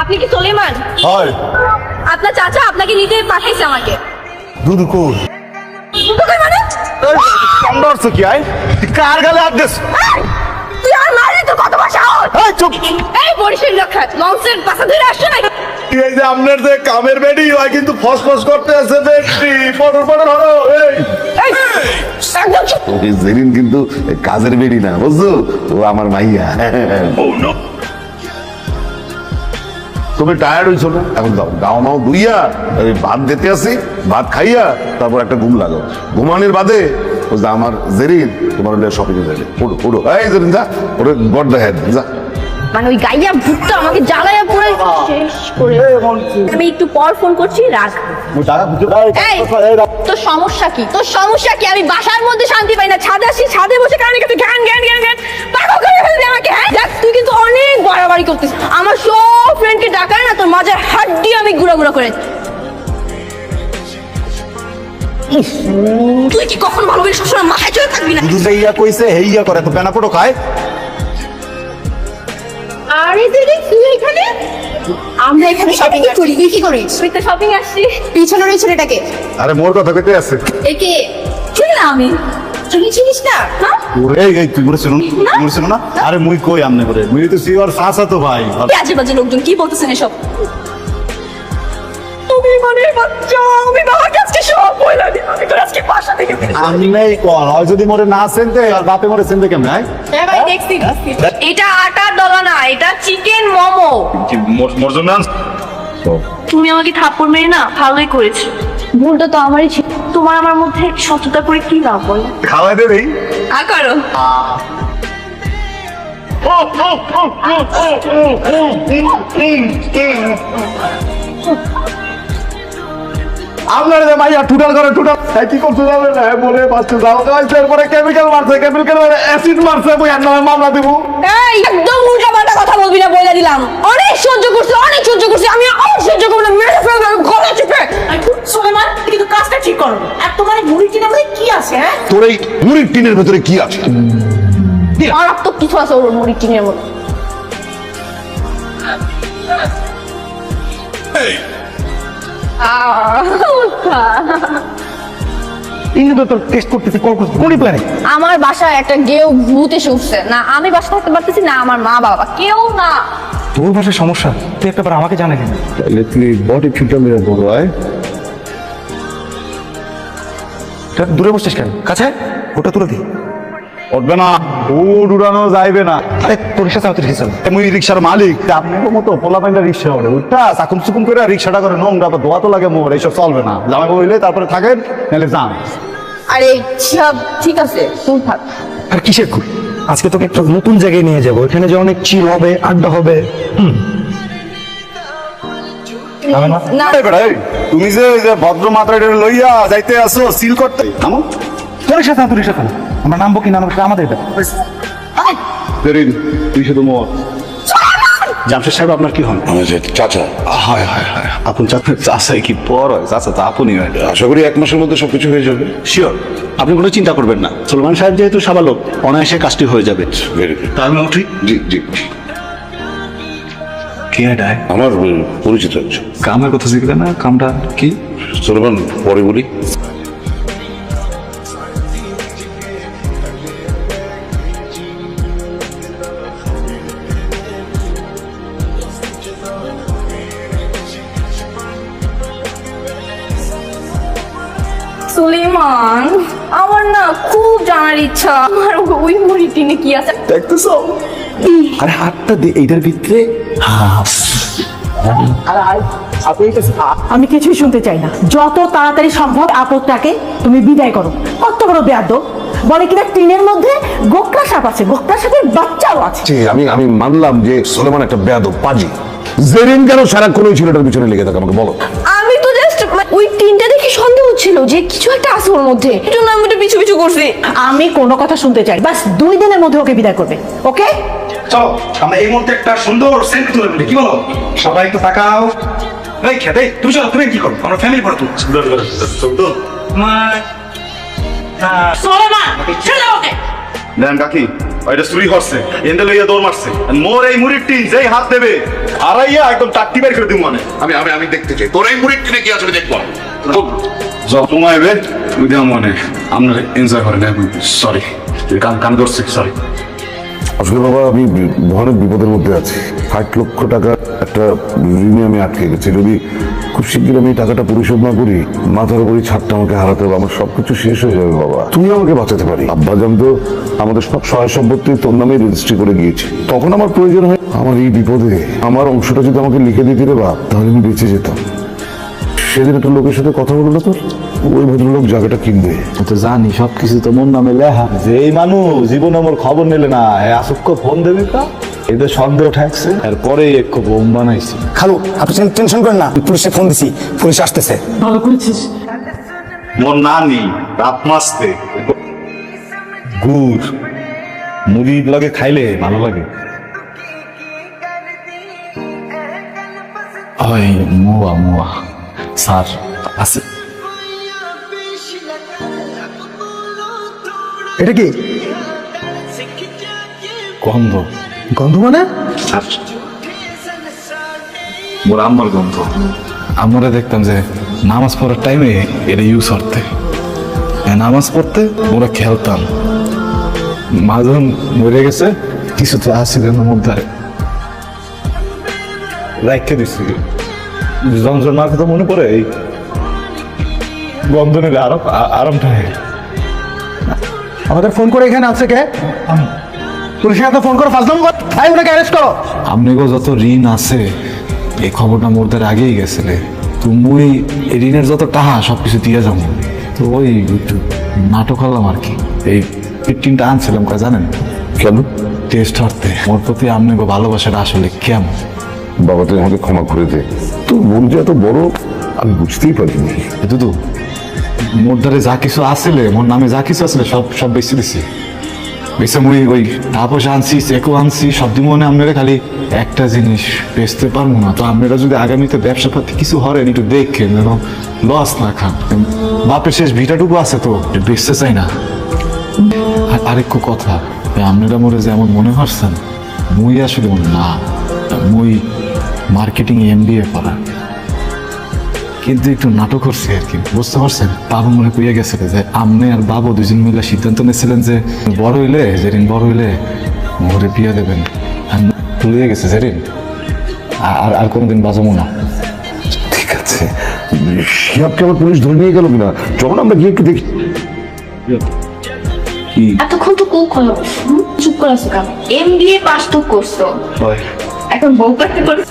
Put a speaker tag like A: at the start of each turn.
A: আপনি কি সোলেমান?
B: হয়।
A: আপনার চাচা আপনাকে নিতে পাঠাইছে আমাকে।
B: দুধ কোর।
A: কোথায় মানে?
B: কামড়ছ কি আয়? কার গালে হাত দিস?
A: তুই আর মারলি তো
B: এই চুপ।
A: এই বরিশাল লক্ষাত লংসের পাশা ধরে আসছো নাকি
B: এই যে আপনার যে কামের বেডি হয় কিন্তু ফস ফস করতে আছে বেডি। পটর পটর হলো এই।
A: এই, একদম চুপ।
C: ওকে জেরিন কিন্তু কাজের বেড়ি না বুঝছ? ও আমার মাইয়া। তুমি টায়ার্ড হইছো না? এখন যাও গাও নাও দুইয়া ভাত দিতে আসি ভাত খাইয়া তারপর একটা ঘুম লাগাও। ঘুমানোর বাদে ও যে আমার জেরিন তোমার শপিং এ যাবে। উঠো উঠো। এই জেরিন যা ওরে গড দেখায় যা।
A: মানে ওই গাইয়া ভূতটা আমাকে জ্বালায়া পুরো শেষ করে আমি একটু পর ফোন করছি রাখ। তোর সমস্যা কি? তোর সমস্যা কি? আমি বাসার মধ্যে শান্তি পাই না। ছাদে আসি ছাদে বসে কারণে কিন্তু জ্ঞান জ্ঞান জ্ঞান জ্ঞান পাগল করে ফেলবি আমাকে হ্যাঁ? দেখ তুই কিন্তু অনেক বাড়াবাড়ি করতিস। আমার সব ফ্রেন্ডকে ডাকায় না তোর মাঝে হাড্ডি আমি গুঁড়া গুঁড়া করে তুই কি কখন ভালো সবসময় মাথায় চলে থাকবি না।
B: দুধ ইয়া কইছে হেইয়া করে তো পেনা পটো খায়।
A: আরে দিদি তুই এখানে? আমরা এখানে শপিং করি? কি করিস তুই তো শপিং আসছি। পিছনে রয়েছে
B: আরে মোর কথা কইতে আছে।
A: একে চিনি না আমি। তুই চিনিস না? হ্যাঁ?
B: এই তুই মরে শুনুন মরে শুনো না? আরে মুই কই আমনে করে? মুই তো সিওর সাসা তো ভাই।
A: আজে বাজে লোকজন কি বলতেছেন এসব? তুমি মানে বাচ্চা আমি আজকে সব বইলা দিই আমি তোর আজকে বাসা থেকে
B: আমি নাই কল হয় যদি মরে না সেনতে আর বাপে মরে সেনতে কেমন হয়
A: হ্যাঁ ভাই দেখছি এটা আটার ডলা না এটা চিকেন মোমো
B: মরজন না
D: তুমি আমাকে থাপ্পড় মেরে না ভালোই করেছ ভুলটা তো আমারই ছিল তোমার আমার মধ্যে সততা করে কি লাভ বলো
B: খাওয়াই দেবেই
A: আ করো
B: আপনার যে মাইয়া টুটাল করে টুটাল এই কি করতে যাবে না বলে বাচ্চা যাও এরপরে কেমিক্যাল মারছে কেমিক্যাল অ্যাসিড মারছে বই আর নামে মামলা দিব।
A: এই একদম উল্টা পাল্টা কথা বলবি না বলে দিলাম। অনেক সহ্য করছি অনেক সহ্য করছি আমি আর সহ্য করব না মেরে ফেলব আমি গলা চিপে।
E: সোলেমান তুই কিন্তু কাজটা ঠিক করো আর তোমার মুড়ি টিনের মধ্যে কি আছে হ্যাঁ?
C: তোর এই মুড়ির টিনের ভেতরে কি আছে?
A: মারাত্মক কিছু আছে ওর মুড়ি টিনের মধ্যে।
B: তোর টেস্ট করতেছি কল করতেছি কোনি প্ল্যানে
A: আমার বাসায় একটা গেও ভূত এসে উঠছে। না আমি বাসা থাকতে পারতেছি না আমার মা বাবা। কেউ না।
F: তোর ভাষায় সমস্যা? তুই আমাকে জানালি। না
C: তাহলে তুই বডি মেরে
F: দূরে বসছিস কেন? কাছে? ওটা তুলে দি।
B: উঠবে না। ও উড়ানো যাইবে না।
F: আরে তোর রিক্সা চালাতে রিক্সা চালা।
B: মুই রিক্সার মালিক। আপনার মতো পোলা পাইন্ডা রিক্সা ওরে উঠা চাকুম চুকুম করে রিক্সাটা করে নোংরা তো ধোয়া তো লাগে মোর এইসব চলবে না। জামাই বইলে তারপরে থাকেন নাহলে যান।
A: আরে সব ঠিক আছে তুই থাক।
F: আর কিসের খুব আজকে তোকে একটা নতুন জায়গায় নিয়ে যাব। এখানে যে অনেক চিল হবে আড্ডা হবে হুম। হবে না?
B: এই, তুমি যে ভদ্র মাত্রাটা লইয়া যাইতে আসো সিল করতে। থামো।
F: তোর চালা, তোর রিক্সা আমরা নামবো কি না নামবো সেটা আমাদের।
C: জেরিন তুই শুধু মর।
B: জামশেদ সাহেব আপনার কি হন
C: আমি চাচা।
B: হয় হয় হয়। আপন চাচা চাচাই কি পর হয় চাচা তো আপনই হয়।
C: আশা করি এক মাসের মধ্যে সবকিছু হয়ে যাবে।
G: শিওর আপনি কোনো চিন্তা করবেন না। সলমান সাহেব যেহেতু সাবালক অনায়াসে কাজটি হয়ে যাবে।
C: ভেরি গুড
G: তা আমি উঠি?
C: জি জি।
G: কে ডায়
C: আমার পরিচিত
G: কামের কথা শিখলে না? কামটা কি?
C: সোলেমান পরে বলি।
A: সুলেমান আমার না খুব জানার ইচ্ছা। আমার ওই মুড়ি টিনে কি আছে?
G: দেখতেছো? আরে হাতটা দে এইটার ভিতরে?
E: আমি কিছুই শুনতে চাই না। যত তাড়াতাড়ি সম্ভব আপদটাকে তুমি বিদায় করো। কত বড় বেয়াদ বলে কিনা টিনের মধ্যে গোকরা সাপ আছে গোকরা সাপের বাচ্চাও আছে।
C: আমি আমি মানলাম যে সোলেমান একটা বেয়াদব পাজি। জেরিন কেন সারাক্ষণ ওই ছেলেটার পিছনে লেগে থাকে আমাকে বলো।
A: ওই টিনটা দেখে সন্দেহ হচ্ছিল যে কিছু একটা আছে ওর মধ্যে। এই জন্য আমি ওটা পিছু পিছু করছি।
E: আমি কোনো কথা শুনতে চাই বাস দুই দিনের মধ্যে ওকে বিদায় করবে ওকে?
F: চলো আমরা এই মুহূর্তে একটা সুন্দর সেলফি তুলে ফেলি। কি বলো? সবাই একটু তাকাও। এই খেতে তুমি চলো তুমি কি করো? আমরা ফ্যামিলি ফটো তুলছি।
E: সোলেমান ছেড়ে দাও ওকে।
B: দেন কাকি ওইটা চুরি করছে এন্ডে লইয়া দৌড় মারছে। মোর এই মুড়ির টিন যেই হাত দেবে আড়াইয়া একদম টাট্টি বের করে দিব মানে।
C: আমি আমি আমি দেখতে চাই। তোর এই মুড়ির কিনে কি আসলে দেখব।
B: যত মাইবে তুই দেওয়া মনে আপনার এনজয় করেন সরি কান কান ধরছি সরি
C: আসলে বাবা আমি অনেক বিপদের মধ্যে আছি। ষাট লক্ষ টাকা একটা ঋণে আমি আটকে গেছি। যদি খুব শীঘ্র আমি টাকাটা পরিশোধ না করি, মাথার উপরই ছাদটা আমাকে হারাতে হবে, আমার সবকিছু শেষ হয়ে যাবে বাবা। তুমি আমাকে বাঁচাতে পারি। আব্বাজান তো আমাদের সব সহায় সম্পত্তি তোর নামে রেজিস্ট্রি করে গিয়েছে। তখন আমার প্রয়োজন হয় আমার এই বিপদে, আমার অংশটা যদি আমাকে লিখে দিতে রে বাপ, তাহলে আমি বেঁচে যেতাম। সেদিন একটা লোকের সাথে কথা বলল তোর? ওই ভদ্রলোক জায়গাটা কিনবে।
B: তো জানি, সবকিছু তো মন নামে লেখা। যে মানুষ, জীবনে আমার খবর নিলে না। আসক্ষ ফোন দেবে কা? এদের সন্দেহ ঠেকছে। এরপরে এক বোম বানাইছে।
H: খালু আপনি টেনশন করেন না পুলিশে ফোন দিছি পুলিশ আসতেছে।
E: ভালো করেছিস।
B: মোর নানি রাত মাসতে গুড় মুড়ি লাগে খাইলে ভালো লাগে। ওই মোয়া মোয়া। স্যার আছে।
H: এটা কি?
B: গন্ধ।
H: গন্ধ মানে?
B: মোর আম্মার গন্ধ। আমরা দেখতাম যে নামাজ পড়ার টাইমে এটা ইউজ করতে। নামাজ পড়তে মোরা খেলতাম। মা যখন মরে গেছে কিছু তো আসছিল না মধ্যে রাখতে দিছি। জঞ্জন মার কথা মনে পড়ে এই গন্ধ নিলে আরাম আরামটা হয়।
H: আমাদের ফোন করে এখানে আছে কে? পুলিশের হাতে ফোন করে ফাজলাম কর। এই ওনাকে অ্যারেস্ট করো।
I: আমনেগো যত ঋণ আছে এই খবরটা মোর দ্বারা আগেই গেছিলে। তো মুই এই ঋণের যত টাহা সবকিছু দিয়ে যাব। তো ওই একটু নাটক হলাম আর কি। এই ফিফটিনটা আনছিলাম কয় জানেন?
C: কেন?
I: টেস্ট হরতে মোর প্রতি আমনেগো ভালোবাসাটা আসলে কেমন?
C: বাবা তুই আমাকে ক্ষমা করে দে। তোর মন যে এত বড় আমি বুঝতেই পারিনি।
I: দুদু মোর দ্বারে যা কিছু আসলে মোর নামে যা কিছু আসলে সব সব বেশি দিছি। বেশি মুই ওই তাপস আনছি চেকও আনছি সব মনে আপনারা খালি একটা জিনিস বেচতে পারব না। তো আপনারা যদি আগামীতে ব্যবসা পাতি কিছু হরেন, একটু দেখেন যেন লস না খান। বাপের শেষ ভিটাটুকু আছে তো বেচতে চাই না। আর আরেকটু কথা আপনারা মোরে যেমন মনে করছেন, মুই আসলে না, মুই মার্কেটিং এম বি এ করা। কিন্তু একটু নাটক করছি আর কি বুঝতে পারছেন? বাবু মনে কইয়া গেছে যে আমনে আর বাবু দুজন মিলে সিদ্ধান্ত নিয়েছিলেন যে বড় হইলে যেদিন বড় হইলে মোহরে বিয়ে দেবেন। আর ভুলিয়ে গেছে যেদিন আর আর কোনোদিন বাজাবো না।
C: ঠিক আছে। শিহাবকে আমার পুলিশ ধরে নিয়ে গেল কিনা? যখন আমরা গিয়ে দেখি।
D: এতক্ষণ তো কোক হলো চুপ করে আছো কেন? এম দিয়ে পাস তো করছ। এখন বউ পাতি করে